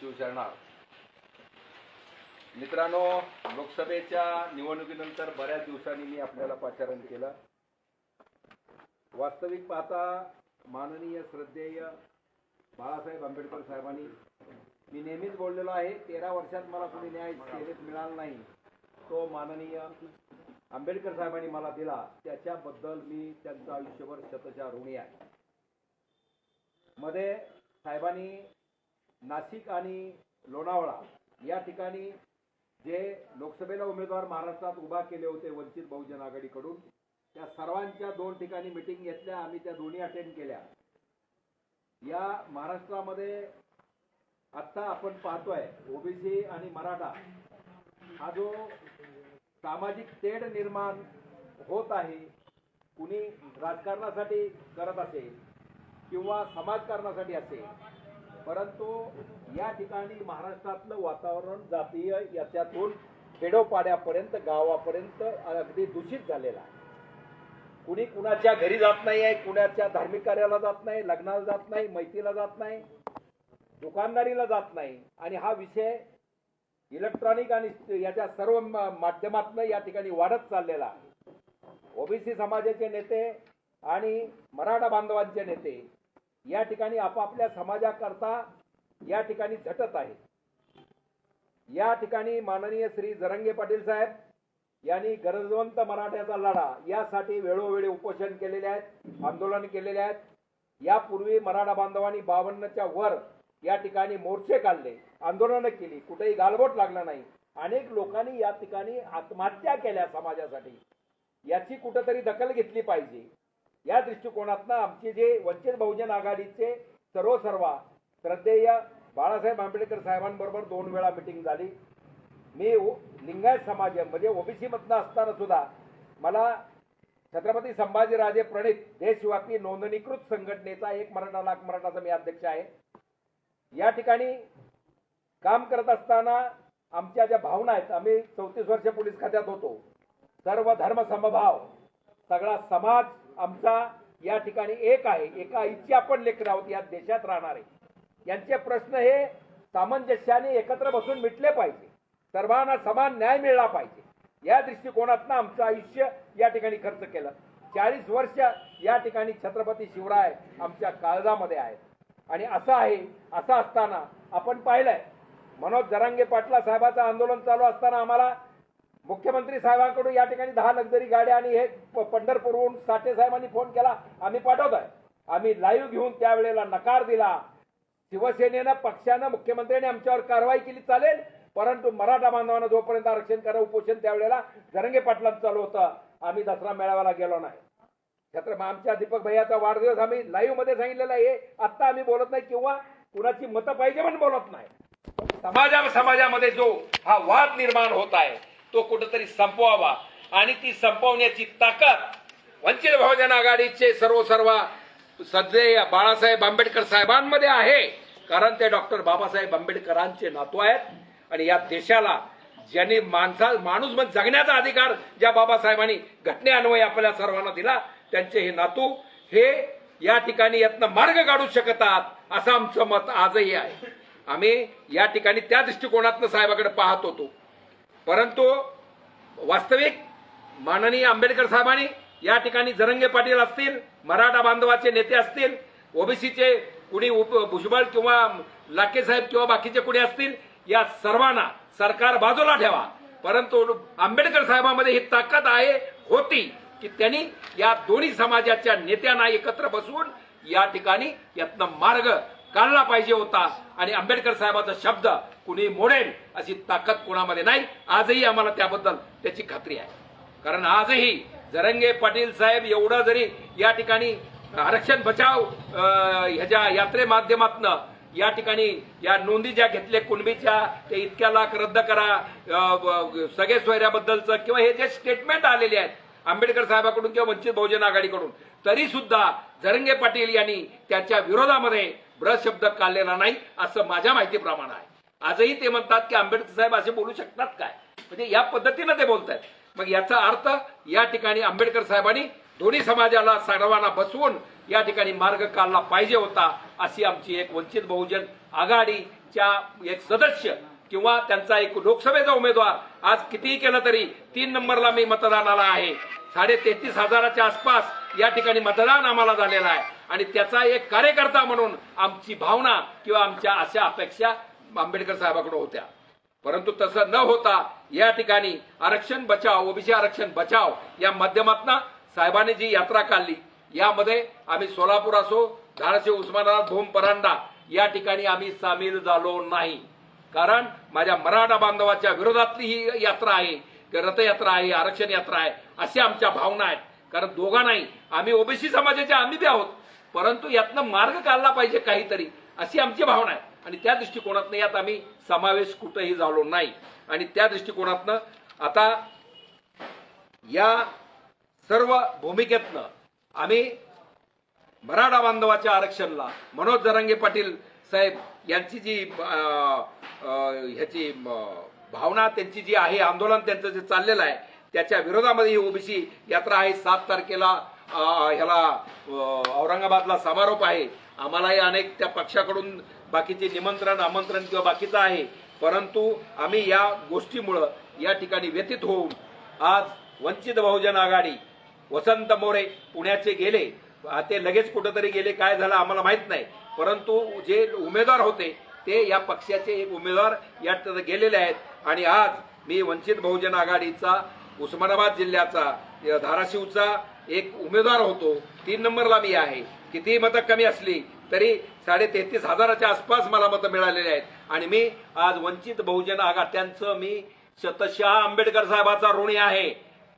शिवशरणार मित्रांनो लोकसभेच्या निवडणुकीनंतर बऱ्याच दिवसांनी मी आपल्याला पाचारण केलं. वास्तविक पाहता माननीय श्रद्धेय बाळासाहेब आंबेडकर साहेबांनी मी नेहमीच बोललेलो आहे तेरा वर्षात मला कोणी न्याय सेवेत मिळाला नाही. तो माननीय आंबेडकर साहेबांनी मला दिला. त्याच्याबद्दल मी त्यांचं आयुष्यभर शतच्या ऋणी आहे. मध्ये साहेबांनी नाशिक आणि लोणावळा या ठिकाणी जे लोकसभेला उमेदवार महाराष्ट्रात उभा केले होते वंचित बहुजन आघाडीकडून त्या सर्वांच्या दोन ठिकाणी मिटिंग घेतल्या आम्ही त्या दोन्ही अटेंड केल्या. या महाराष्ट्रामध्ये आत्ता आपण पाहतोय ओबीसी आणि मराठा हा जो सामाजिक तेढ निर्माण होत आहे कुणी राजकारणासाठी करत असेल किंवा समाजकारणासाठी असेल परंतु या ठिकाणी महाराष्ट्रातलं वातावरण जातीय याच्यातून खेडोपाड्यापर्यंत गावापर्यंत अगदी दूषित झालेलं आहे. कुणी कुणाच्या घरी जात नाही आहे कुणाच्या धार्मिक कार्याला जात नाही लग्नाला जात नाही मैत्रीला जात नाही दुकानदारीला जात नाही. आणि हा विषय इलेक्ट्रॉनिक आणि याच्या सर्व माध्यमातून या ठिकाणी वाढत चाललेला आहे. ओबीसी समाजाचे नेते आणि मराठा बांधवांचे नेते या ठिकाणी आपापल्या समाजाकरता या ठिकाणी झटत आहे. या ठिकाणी माननीय श्री जरंगे पाटील साहेब यांनी गरजवंत मराठ्याचा लढा यासाठी वेळोवेळी उपोषण केलेले आहेत आंदोलन केलेले आहेत. यापूर्वी मराठा बांधवांनी बावन्नच्या वर या ठिकाणी मोर्चे काढले आंदोलनं केली कुठेही गालबोट लागला नाही. अनेक लोकांनी या ठिकाणी आत्महत्या केल्या समाजासाठी. याची कुठंतरी दखल घेतली पाहिजे. या दृष्टिकोनातनं आमचे जे वंचित बहुजन आघाडीचे सर्व सर्वा श्रद्धेय बाळासाहेब आंबेडकर साहेबांबरोबर दोन वेळा मिटिंग झाली. मी लिंगायत समाज म्हणजे ओबीसी मधनं असताना सुद्धा मला छत्रपती संभाजीराजे प्रणित देशव्यापी नोंदणीकृत संघटनेचा एक मराठा लाख मराठाचा मी अध्यक्ष आहे. या ठिकाणी काम करत असताना आमच्या ज्या भावना आहेत आम्ही चौतीस वर्ष पोलीस खात्यात होतो. सर्व धर्म समभाव सगळा समाज आमचा या ठिकाणी एक आहे एका आईची आपण लेकर आहोत या देशात राहणारे. यांचे प्रश्न हे सामंजस्याने एकत्र बसून मिटले पाहिजे. सर्वांना समान न्याय मिळाला पाहिजे. या दृष्टिकोनातनं आमचं आयुष्य या ठिकाणी खर्च केलं. चाळीस वर्ष या ठिकाणी छत्रपती शिवराय आमच्या काळजामध्ये आहेत. आणि असं आहे असं असताना आपण पाहिलंय मनोज जरांगे पाटला साहेबाचं आंदोलन चालू असताना आम्हाला मुख्यमंत्री साहेबांकडून या ठिकाणी दहा लक्झरी गाड्या आणि हे पंढरपूरहून साठे साहेबांनी फोन केला. आम्ही पाठवतोय. आम्ही लाईव्ह घेऊन त्यावेळेला नकार दिला. शिवसेनेनं पक्षानं मुख्यमंत्र्यांनी आमच्यावर कारवाई केली चालेल. परंतु मराठा बांधवांना जोपर्यंत आरक्षण करा उपोषण त्यावेळेला जरंगे पाटलात चालू होतं. आम्ही दसरा मेळाव्याला गेलो नाही. छत्र आमच्या दीपक भैयाचा वाढदिवस आम्ही लाईव्हमध्ये सांगितलेला आहे. आत्ता आम्ही बोलत नाही किंवा कुणाची मतं पाहिजे म्हणून बोलत नाही. समाजा समाजामध्ये जो हा वाद निर्माण होत आहे तो कुठंतरी संपवावा. आणि ती संपवण्याची ताकद वंचित बहुजन आघाडीचे सर्व सर्व सध्या बाळासाहेब आंबेडकर साहेबांमध्ये आहे. कारण ते डॉक्टर बाबासाहेब आंबेडकरांचे नातू आहेत. आणि या देशाला ज्यांनी माणसा माणूस मग जगण्याचा अधिकार ज्या बाबासाहेबांनी घटनेअन्वये आपल्या सर्वांना दिला त्यांचे हे नातू हे या ठिकाणी यातनं मार्ग काढू शकतात असं आमचं मत आजही आहे. आम्ही या ठिकाणी त्या दृष्टिकोनातनं साहेबाकडे पाहत होतो. परंतु वास्तविक माननीय आंबेडकर साहेबांनी या ठिकाणी जरंगे पाटील असतील मराठा बांधवाचे नेते असतील ओबीसीचे कुणी उप- भुजबळ किंवा लाके साहेब किंवा बाकीचे कुणी असतील या सर्वांना सरकार बाजूला ठेवा. परंतु आंबेडकर साहेबांमध्ये ही ताकद आहे होती की त्यांनी या दोन्ही समाजाच्या नेत्यांना एकत्र बसवून या ठिकाणी यातनं मार्ग काढला पाहिजे होता. आणि आंबेडकर साहेबाचा शब्द कुणी मोडेल अशी ताकद कोणामध्ये नाही. आजही आम्हाला त्याबद्दल त्याची खात्री आहे. कारण आजही जरंगे पाटील साहेब एवढं जरी या ठिकाणी आरक्षण बचाव ह्याच्या यात्रे माध्यमातनं या ठिकाणी या नोंदी ज्या घेतल्या कुणबीच्या ते इतक्या लाख रद्द करा सगळे सोयऱ्याबद्दलचं किंवा हे जे स्टेटमेंट आलेले आहेत आंबेडकर साहेबाकडून किंवा वंचित बहुजन आघाडीकडून तरी सुद्धा जरंगे पाटील यांनी त्याच्या विरोधामध्ये ब्रश शब्द काढलेला नाही असं माझ्या माहितीप्रमाणे आहे. आजही ते म्हणतात की आंबेडकर साहेब असे बोलू शकतात काय? म्हणजे या पद्धतीनं ते बोलत आहेत मग याचा अर्थ या ठिकाणी आंबेडकर साहेबांनी दोन्ही समाजाला सर्वांना बसवून या ठिकाणी मार्ग काढला पाहिजे होता अशी आमची एक वंचित बहुजन आघाडीच्या एक सदस्य किंवा त्यांचा एक लोकसभेचा उमेदवार आज कितीही केलं तरी तीन नंबरला मी मतदानाला आहे. साडे तेहतीस हजाराच्या आसपास या ठिकाणी मतदान आम्हाला झालेलं आहे. आणि त्याचा एक कार्यकर्ता म्हणून आमची भावना किंवा आमच्या अशा अपेक्षा आंबेडकर साहेबाकडे होत्या. परंतु तसं न होता या ठिकाणी आरक्षण बचाव ओबीसी आरक्षण बचाव या माध्यमातून साहेबांनी जी यात्रा काढली यामध्ये आम्ही सोलापूर असो धाराशिव उस्मानाबाद भूम परांडा या ठिकाणी आम्ही सामील झालो नाही. कारण माझ्या मराठा बांधवाच्या विरोधातली ही यात्रा आहे की रथयात्रा आहे आरक्षण यात्रा आहे अशा आमच्या भावना आहेत. कारण दोघा नाही आम्ही ओबीसी समाजाचे आम्ही बी आहोत परंतु यातनं मार्ग काढला पाहिजे काहीतरी अशी आमची भावना आहे. आणि त्या दृष्टिकोनातनं यात आम्ही समावेश कुठंही झालो नाही. आणि त्या दृष्टिकोनातनं आता या सर्व भूमिकेतनं आम्ही मराठा बांधवाच्या आरक्षणला मनोज जरांगे पाटील साहेब यांची जी ह्याची भावना त्यांची जी आहे आंदोलन त्यांचं जे चाललेलं आहे त्याच्या विरोधामध्ये ही ओबीसी यात्रा आहे. सात तारखेला ह्याला औरंगाबादला समारोप आहे. आम्हालाही अनेक त्या पक्षाकडून बाकीचे निमंत्रण आमंत्रण किंवा बाकीचं आहे. परंतु आम्ही या गोष्टीमुळं या ठिकाणी व्यतीत होऊन आज वंचित बहुजन आघाडी वसंत मोरे पुण्याचे गेले. ते लगेच कुठंतरी गेले. काय झालं आम्हाला माहीत नाही. परंतु जे उमेदवार होते ते या पक्षाचे एक उमेदवार यात गेलेले आहेत. आणि आज मी वंचित बहुजन आघाडीचा उस्मानाबाद जिल्ह्याचा धाराशिवचा एक उमेदवार होतो तीन नंबरला मी आहे. कितीही मतं कमी असली तरी साडे तेहतीस हजाराच्या आसपास मला मतं मिळालेली आहेत. आणि मी आज वंचित बहुजन आघाड्यांचं मी शतशहा आंबेडकर साहेबाचा ऋणी आहे.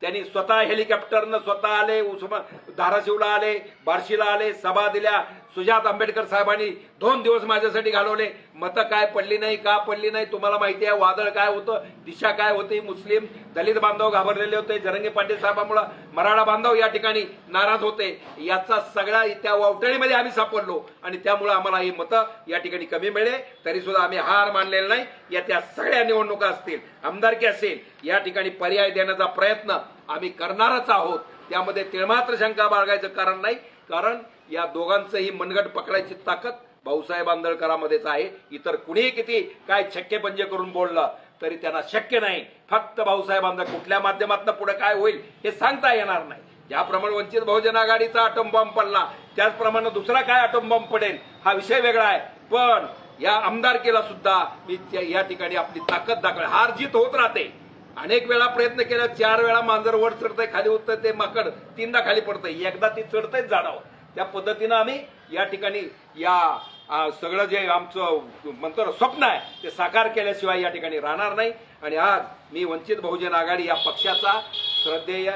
त्यांनी स्वतः हेलिकॉप्टरनं स्वतः आले उस्मा धाराशिवला आले बार्शीला आले सभा दिल्या. सुजात आंबेडकर साहेबांनी दोन दिवस माझ्यासाठी घालवले. मतं काय पडली नाही का पडली नाही तुम्हाला माहिती आहे वादळ काय होतं दिशा काय होती मुस्लिम दलित बांधव घाबरलेले होते जरंगे पाटील साहेबांमुळे मराठा बांधव या ठिकाणी नाराज होते. याचा सगळ्या त्या वावटळीमध्ये आम्ही सापडलो आणि त्यामुळे आम्हाला ही मतं या ठिकाणी कमी मिळेल. तरी सुद्धा आम्ही हार मानलेला नाही. या त्या सगळ्या निवडणुका असतील आमदारकी असेल या ठिकाणी पर्याय देण्याचा प्रयत्न आम्ही करणारच आहोत. त्यामध्ये तिळमात्र शंका बाळगायचं कारण नाही. कारण या दोघांचंही मनगट पकडायची ताकद भाऊसाहेब आंदळकरामध्येच आहे. इतर कुणीही किती काय छक्के पंजे करून बोललं तरी त्यांना शक्य नाही. फक्त भाऊसाहेब आंदळ कुठल्या माध्यमातून पुढे काय होईल हे सांगता येणार नाही. ज्याप्रमाणे वंचित बहुजन आघाडीचा अटोम बॉम्ब पडला त्याचप्रमाणे दुसरा काय अटोम बॉम्ब पडेल हा विषय वेगळा आहे. पण या आमदारकीला सुद्धा मी या ठिकाणी आपली ताकद दाखव हार जीत होत राहते. अनेक वेळा प्रयत्न केला चार वेळा मांजर वर चढतंय खाली उतरतंय ते माकड तीनदा खाली पडतंय. एकदा ती चढतंयच जाणावं त्या पद्धतीनं आम्ही या ठिकाणी या सगळं जे आमचं म्हणतो स्वप्न आहे ते साकार केल्याशिवाय या ठिकाणी राहणार नाही. आणि आज मी वंचित बहुजन आघाडी या पक्षाचा श्रद्धेय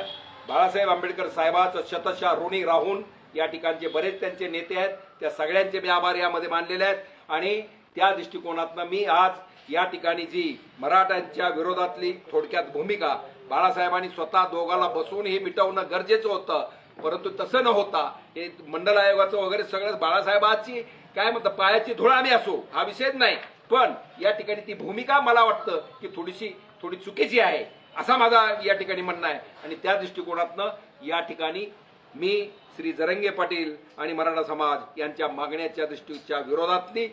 बाळासाहेब आंबेडकर साहेबाचं शतशा ऋणी राहून या ठिकाणचे बरेच त्यांचे नेते आहेत त्या सगळ्यांचे मी आभार यामध्ये मानलेले आहेत. आणि त्या दृष्टिकोनातनं मी आज या ठिकाणी जी मराठ्यांच्या विरोधातली थोडक्यात भूमिका बाळासाहेबांनी स्वतः दोघाला बसवून हे मिटवणं गरजेचं होतं परंतु तसं न होता हे मंडल आयोगाचं वगैरे सगळं बाळासाहेबाची काय म्हणतं पायाची धुळा आम्ही असो हा विषयच नाही. पण या ठिकाणी ती भूमिका मला वाटतं की थोडीशी थोडी चुकीची आहे असा माझा या ठिकाणी म्हणणं आहे. आणि त्या दृष्टिकोनातनं या ठिकाणी मी श्री जरंगे पाटील आणि मराठा समाज यांच्या मागण्याच्या दृष्टीच्या विरोधातली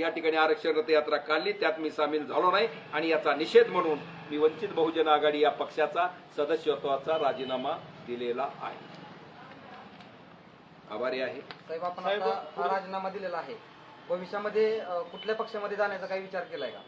या ठिकाणी आरक्षण रथयात्रा काढली त्यात मी सामील झालो नाही. आणि याचा निषेध म्हणून मी वंचित बहुजन आघाडी या पक्षाचा सदस्यत्वाचा राजीनामा दिलेला आहे. आभारी आहे. साहेब आपण आता हा राजीनामा दिलेला आहे. भविष्यामध्ये अ, कुठल्या पक्षामध्ये जाण्याचा काही विचार केलाय का?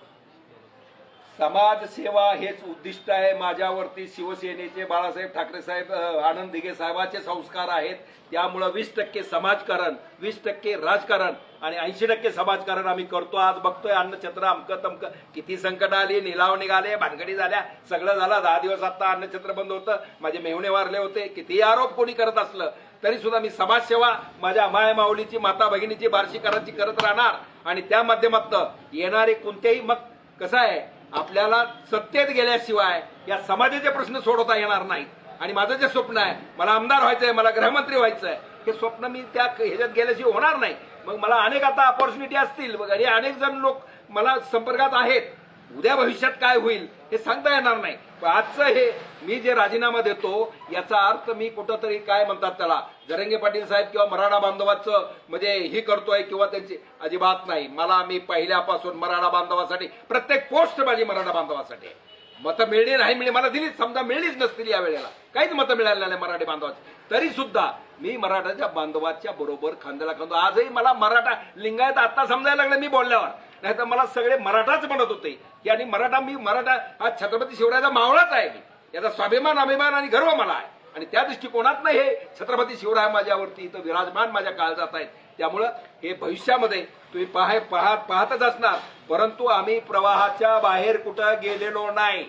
समाज सेवा हेच उद्दिष्ट आहे. माझ्यावरती शिवसेनेचे बाळासाहेब ठाकरे साहेब अ, आनंद दिघे साहेबाचे संस्कार आहेत. त्यामुळं वीस टक्के समाजकारण वीस टक्के राजकारण आणि ऐंशी टक्के समाजकारण आम्ही करतो. आज बघतोय अन्नछत्र अमकं तमकं किती संकट आली निलाव निघाले भानगडी झाल्या. सगळं झालं. दहा दिवस आता अन्नछत्र बंद होतं. माझे मेहुणे वारले होते. किती आरोप कोणी करत असलं तरी सुद्धा मी समाजसेवा माझ्या माय माऊलीची माता भगिनीची बार्शीकरांची करत राहणार. आणि त्या माध्यमातनं येणारे कोणतेही मग कसं आहे आपल्याला सत्तेत गेल्याशिवाय या समाजाचे प्रश्न सोडवता येणार नाहीत. आणि माझं जे स्वप्न आहे मला आमदार व्हायचंय मला गृहमंत्री व्हायचं आहे हे स्वप्न मी त्या ह्याच्यात गेल्याशिवाय होणार नाही. मग मला अनेक आता अपॉर्च्युनिटी असतील. मग अनेक जण लोक मला संपर्कात आहेत. उद्या भविष्यात काय होईल? हे सांगता येणार नाही. आजचं हे मी जे राजीनामा देतो याचा अर्थ मी कुठंतरी काय म्हणतात त्याला जरंगे पाटील साहेब किंवा मराठा बांधवाचं म्हणजे ही करतोय किंवा त्यांची अजिबात नाही. मला मी पहिल्यापासून मराठा बांधवासाठी प्रत्येक पोस्ट माझी मराठा बांधवासाठी मतं मिळली नाही मिळली मला दिलीच समजा मिळलीच नसतील या वेळेला. काहीच मतं मिळाली नाही मराठी बांधवाची. तरी सुद्धा मी मराठाच्या बांधवाच्या बरोबर खांद्याला खांदो. आजही मला मराठा लिंगायत आता समजायला लागलं मी बोलल्यावर. नाही तर मला सगळे मराठाच म्हणत होते की आणि मराठा मी मराठा हा छत्रपती शिवरायाचा मावळाच आहे मी. याचा स्वाभिमान अभिमान आणि गर्व मला आहे. आणि त्या दृष्टिकोनात हे छत्रपती शिवराय माझ्यावरती इथं विराजमान माझ्या काळजात आहेत. त्यामुळं हे भविष्यामध्ये तुम्ही पाहाय पाहत पाहतच असणार. परंतु आम्ही प्रवाहाच्या बाहेर कुठं गेलेलो नाही.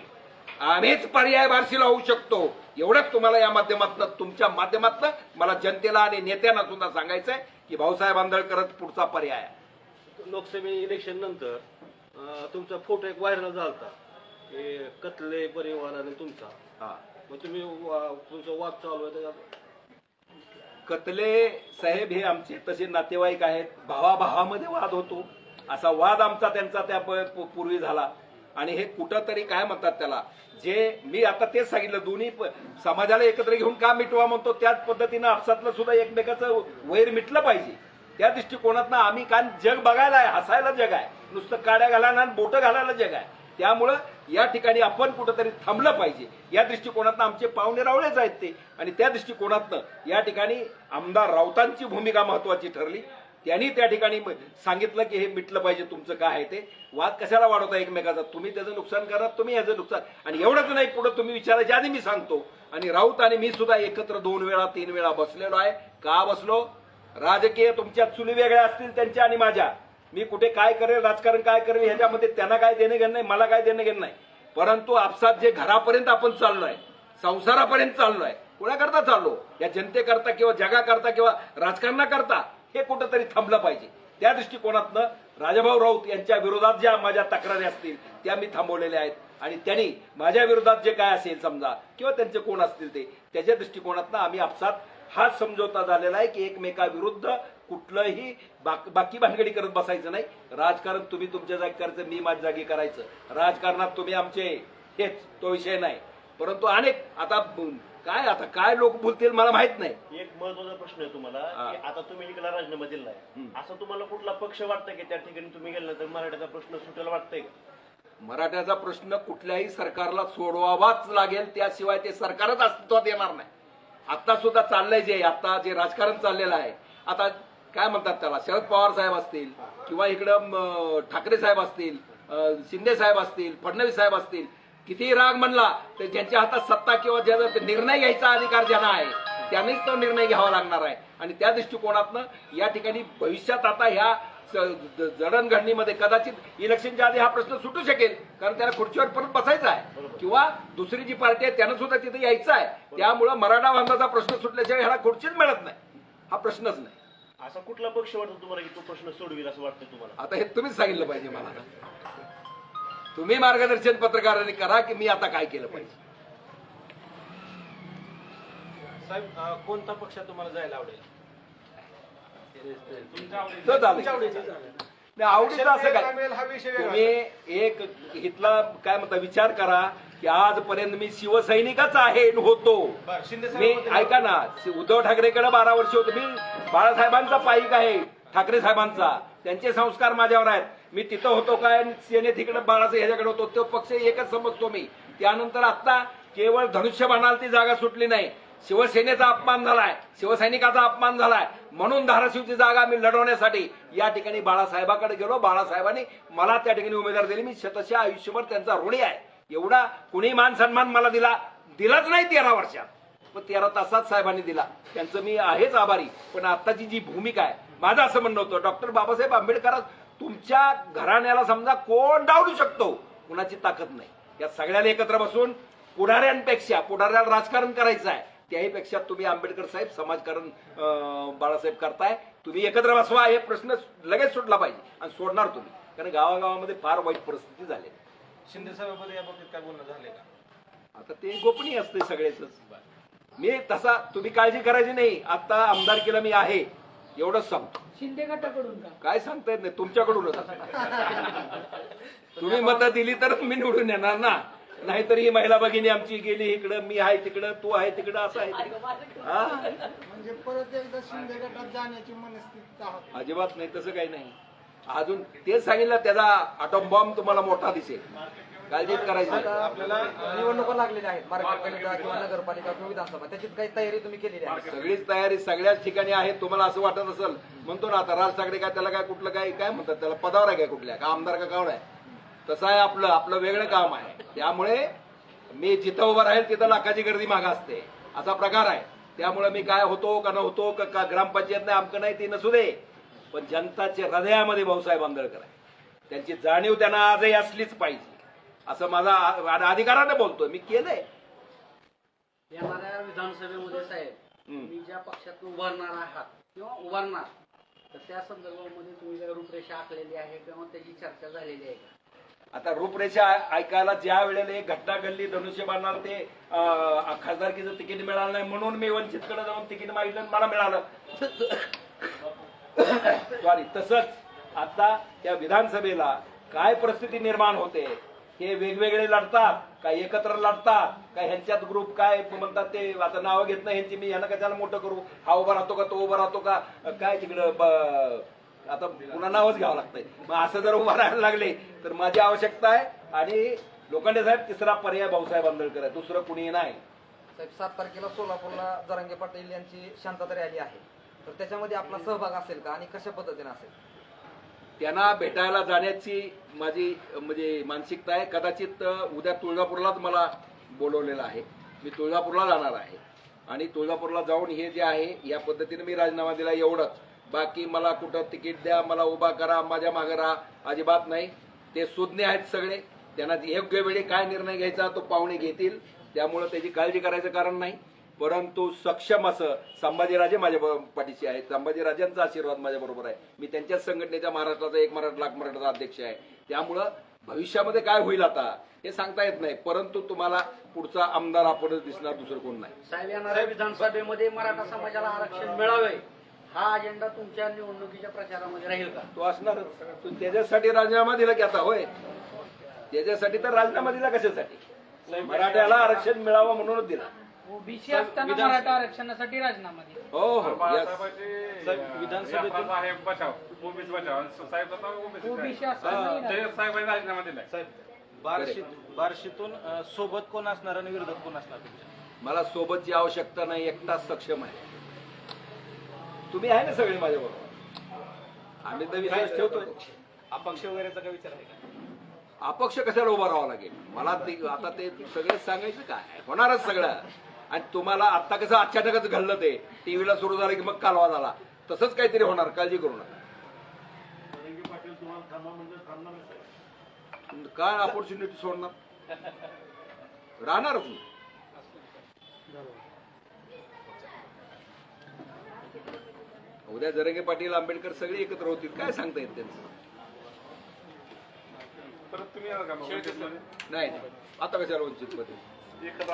आम्हीच पर्याय बारशीला होऊ शकतो. एवढंच तुम्हाला या माध्यमातून तुमच्या माध्यमातून मला जनतेला आणि नेत्यांना सुद्धा सांगायचंय की भाऊसाहेब आंदळकरच पुढचा पर्याय आहे. लोकसभा इलेक्शन नंतर अं, तुमचा फोटो एक व्हायरल झालता. हे कतले परिवार आणि तुमचा. हा. मग तुम्ही वा- तुमचा वाद चालू आहे त्याच्यात. कतले साहेब हे आमचे तसे नातेवाईक आहेत. भावाभावामध्ये वाद होतो. असा वाद आमचा त्यांचा त्या प- प- पूर्वी झाला. आणि हे कुठंतरी काय म्हणतात त्याला? जे मी आता तेच सांगितलं दोन्ही प- समाजाला एकत्र घेऊन का मिटवा म्हणतो त्याच पद्धतीनं आपसातलं सुद्धा एकमेकाचं वैर मिटलं पाहिजे. त्या दृष्टिकोनातनं आम्ही कारण जग बघायला आहे हसायला जग आहे. नुसतं काड्या घालायला आणि बोटं घालायला जग आहे. त्यामुळं या ठिकाणी आपण कुठंतरी थांबलं पाहिजे. या दृष्टिकोनातनं आमचे पाहुणे रावळेच आहेत ते. आणि त्या दृष्टिकोनातनं या ठिकाणी आमदार राऊतांची भूमिका महत्वाची ठरली. त्यांनी त्या ठिकाणी सांगितलं की हे मिटलं पाहिजे तुमचं काय आहे ते. वाद कशाला वाढवता एकमेकाचा? तुम्ही त्याचं नुकसान करा तुम्ही याचं नुकसान. आणि एवढंच नाही पुढं तुम्ही विचारायच्या आधी मी सांगतो. आणि राऊत आणि मी सुद्धा एकत्र दोन वेळा तीन वेळा बसलेलो आहे. का बसलो? राजकीय तुमच्या चुली वेगळ्या असतील त्यांच्या आणि माझ्या. मी कुठे काय करेल राजकारण काय करेल ह्याच्यामध्ये त्यांना काय देणं घेणं नाही मला काय देणं घेणं नाही. परंतु आपसात जे घरापर्यंत आपण चाललोय संसारापर्यंत चाललोय कुणाकरता चाललो? या जनतेकरता किंवा जगाकरता किंवा राजकारणाकरता हे कुठंतरी थांबलं पाहिजे. त्या दृष्टिकोनातनं राजाभाऊ राऊत यांच्या विरोधात ज्या माझ्या तक्रारी असतील त्या मी थांबवलेल्या आहेत. आणि त्यांनी माझ्या विरोधात जे काय असेल समजा किंवा त्यांचे कोण असतील ते त्याच्या दृष्टिकोनातनं आम्ही आपसात हा समझोता झालेला आहे की एकमेकाविरुद्ध कुठलंही बाक- बाकी भानगडी करत बसायचं नाही राजकारण तुम्ही तुमच्या जागी करायचं मी माझ्या जागी करायचं राजकारणात तुम्ही आमचे हेच तो विषय नाही परंतु अनेक आता काय आता काय लोक बोलतील मला माहीत नाही एक महत्त्वाचा प्रश्न आहे तुम्हाला. की आता तुम्ही इकडला राजीनामा दिलाय. असं तुम्हाला कुठला पक्ष वाटतं की त्या ठिकाणी तुम्ही गेला तर मराठ्याचा प्रश्न सुटेल वाटतंय? मराठ्याचा प्रश्न कुठल्याही सरकारला सोडवावाच लागेल त्याशिवाय ते सरकारच अस्तित्वात येणार नाही आता सुद्धा चाललंय जे आता जे राजकारण चाललेलं आहे. आता काय म्हणतात त्याला? शरद पवार साहेब असतील किंवा इकडं ठाकरे साहेब असतील शिंदे साहेब असतील फडणवीस साहेब असतील कितीही राग म्हणला तर ज्यांच्या हातात सत्ता किंवा ज्याचा निर्णय घ्यायचा अधिकार ज्यांना आहे त्यांनीच तो निर्णय घ्यावा लागणार आहे. आणि त्या दृष्टिकोनातनं या ठिकाणी भविष्यात आता ह्या जडणघडणीमध्ये कदाचित इलेक्शनच्या आधी हा प्रश्न सुटू शकेल कारण त्याला खुर्चीवर परत बसायचा आहे. किंवा दुसरी जी पार्टी आहे त्यानं सुद्धा तिथे यायचं आहे. त्यामुळं मराठा बांधाचा प्रश्न सुटल्याशिवाय ह्याला खुर्चीच मिळत नाही. हा प्रश्नच नाही. असा कुठला पक्ष वाटतो तुम्हाला की तो प्रश्न सोडविल असं वाटतं तुम्हाला? आता हे तुम्हीच सांगितलं पाहिजे मला. तुम्ही मार्गदर्शन पत्रकारांनी करा की मी आता काय केलं पाहिजे. साहेब कोणता पक्ष तुम्हाला जायला आवडेल? तो चालेल. नाही, आवडीचं असं काय? मिळेल हा विषय वेगळा. तुम्ही एक इथला काय म्हणता विचार करा की आजपर्यंत मी शिवसैनिकच आहे होतो. बरं, शिंदे मी साहेबांबद्दल- ऐका ना शि- उद्धव ठाकरेकडे बारा वर्ष होतो. मी बाळासाहेबांचा पाईक आहे ठाकरे साहेबांचा. त्यांचे संस्कार माझ्यावर आहेत. मी तिथं होतो काय आणि सेनेत इकडे बाळासाहेब ह्याच्याकडे होतो. तो पक्ष एकच समजतो मी. त्यानंतर आता केवळ धनुष्यबाणाला ती जागा सुटली नाही. शिवसेनेचा अपमान झालाय शिवसैनिकाचा अपमान झालाय. म्हणून धाराशिवची जागा मी लढवण्यासाठी या ठिकाणी बाळासाहेबाकडे गेलो. बाळासाहेबांनी मला त्या ठिकाणी उमेदवार दिली. मी शतशः आयुष्यभर त्यांचा ऋणी आहे. एवढा कुणी मान सन्मान मला दिला दिलाच नाही तेरा वर्षात. पण तेरा तासात साहेबांनी दिला. त्यांचं मी आहेच आभारी. पण आताची जी भूमिका आहे माझं असं म्हणणं होतं डॉक्टर बाबासाहेब आंबेडकर तुमच्या घराण्याला समजा कोण डावलू शकतो? कुणाची ताकद नाही. या सगळ्याला एकत्र बसून पुढाऱ्यांपेक्षा पुढाऱ्याला राजकारण करायचं आहे. त्याहीपेक्षा तुम्ही आंबेडकर साहेब समाजकारण बाळासाहेब करताय तुम्ही एकत्र बसवा हे प्रश्न लगेच सुटला पाहिजे आणि सोडणार तुम्ही. कारण गावागावामध्ये फार वाईट परिस्थिती झाली. शिंदे साहेबांबद्दल या बाबतीत काय बोलणं झाले का? आता ते गोपनीय असते सगळेच मी तसा तुम्ही काळजी करायची नाही. आता आमदारकीला मी आहे. एवढंच सांगतो. शिंदे गटाकडून काय सांगता येत नाही. तुमच्याकडूनच. तुम्ही मतं दिली तर मी निवडून येणार ना. नाहीतर ही महिला भगिनी आमची गेली इकडं मी आहे तिकडं तू आहे तिकडं असं आहे हा? म्हणजे परत एकदा शिंदे गटात जाण्याची मनस्थिती आहात. अजिबात नाही तसं काही नाही. अजून तेच सांगितलं त्याचा अटॉम बॉम्ब तुम्हाला मोठा दिसेल. काळजीच करायची नाही. आपल्याला निवडणुका लागलेल्या आहेत महाराष्ट्रपालिका किंवा नगरपालिका किंवा विधानसभा. त्याची काही तयारी तुम्ही केलेली आहे. सगळीच तयारी सगळ्याच ठिकाणी आहे तुम्हाला असं वाटत असेल म्हणतो ना आता राज ठाकरे काय त्याला काय कुठलं काय काय म्हणतात त्याला? पदावर आहे काय कुठल्या? का आमदार का कावड आहे? तसं आहे आपलं आपलं वेगळं काम आहे. त्यामुळे मी जिथं उभं राहील तिथं लाखाची गर्दी मागा असते. असा प्रकार आहे. त्यामुळे मी काय होतो का न होतो का ग्रामपंचायत नाही आमकं नाही ती नसू दे. पण जनताच्या हृदयामध्ये भाऊसाहेब आंबेडकर आहे. त्यांची जाणीव त्यांना आजही असलीच पाहिजे. असं माझा अधिकाराने बोलतोय. मी केलंय. येणाऱ्या विधानसभेमध्ये साहेब. तुम्ही ज्या पक्षात उभारणार आहात किंवा उभारणार तर त्या संदर्भामध्ये तुम्ही रूपरेषा आखलेली आहे किंवा त्याची चर्चा झालेली आहे का? आता रूपरेषा ऐकायला ज्या वेळेला एक घटना घडली धनुष्यबाणाला ते खासदारकीचं तिकीट मिळालं नाही म्हणून मी वंचितकडे जाऊन तिकीट मागितलं मला मिळालं. सॉरी तसंच आता त्या विधानसभेला काय परिस्थिती निर्माण होते हे वेगवेगळे लढतात काय एकत्र लढतात काय ह्यांच्यात ग्रुप काय म्हणतात ते आता नावं घेत नाही ह्यांची मी ह्यांना कशाला मोठं करू? हा उभा राहतो का तो उभा राहतो का? काय तिकडं ब- आता पुन्हा नावच घ्यावं लागतंय. मग असं जर उभा राहायला लागले तर माझी आवश्यकता आहे आणि लोखंडे साहेब तिसरा पर्याय भाऊसाहेब आंबेडकर आहे. दुसरं कुणी नाही. साहेब सात तारखेला सोलापूरला जरांगे पाटील यांची शांतता रॅली आहे. तर त्याच्यामध्ये आपला सहभाग असेल का आणि कशा पद्धतीने असेल? त्यांना भेटायला जाण्याची माझी म्हणजे मानसिकता आहे. कदाचित उद्या तुळजापूरलाच मला बोलवलेलं आहे. मी तुळजापूरला जाणार आहे. आणि तुळजापूरला जाऊन हे जे आहे या पद्धतीने मी राजीनामा दिला एवढंच. बाकी मला कुठं तिकीट द्या मला उभा करा माझ्या मागे राहा. अजिबात नाही. ते सुज्ञ आहेत सगळे. त्यांना योग्य वेळी काय निर्णय घ्यायचा तो पाहुणे घेतील. त्यामुळं त्याची काळजी करायचं कारण नाही. परंतु सक्षम असं संभाजीराजे माझ्या पाठीशी आहेत. संभाजीराजांचा आशीर्वाद माझ्या बरोबर आहे. मी त्यांच्याच संघटनेच्या महाराष्ट्राचा एक मराठा लाख मराठाचा अध्यक्ष आहे. त्यामुळं भविष्यामध्ये काय होईल आता हे सांगता येत नाही. परंतु तुम्हाला पुढचा आमदार आपणच दिसणार दुसरं कोण नाही. साहेब येणाऱ्या विधानसभेमध्ये मराठा समाजाला आरक्षण मिळावे. हा अजेंडा तुमच्या निवडणुकीच्या प्रचारामध्ये राहील का? तो असणारच तू त्याच्यासाठी राजीनामा दिला की आता होय. त्याच्यासाठी तर राजीनामा दिला कशासाठी? मराठ्याला आरक्षण मिळावं म्हणूनच दिला. ओबीसी असताना मराठा आरक्षणासाठी राजीनामा दिला. हो हो yes. साहेब, विधानसभेतून आहे बचाव ओबीस बचाव आणि साहेब आता ओबीसी ओबीसी असताना ते साहेबांनी राजीनामा दिलाय. साहेब बार्शीत बार्शीतून अं, सोबत कोण असणार आणि विरोधात कोण असणार तुमच्या? मला सोबतची आवश्यकता नाही एकटाच सक्षम आहे. तुम्ही आहे ना सगळे माझ्या बरोबर आम्ही तर विश्वास ठेवतोय. अपक्ष वगैरेचा काय विचार आहे का? अपक्ष कशाला उभा राहावं लागेल? मला ते आता ते सगळे सांगायचं काय? होणारच सगळं. आणि तुम्हाला आता कसं अचानकच घडलं ते? टीव्हीला सुरू झालं की मग कालवा झाला. तसंच काहीतरी होणार. काळजी करू नका. काय ऑपॉर्च्युनिटी सोडणार? राहणारच उद्या जरंगे पाटील आंबेडकर सगळे एकत्र होतील. काय सांगता येत त्यांचं? परत तुम्ही येणार का मग? नाही नाही. आता कशाला वंचित मध्ये एकत्र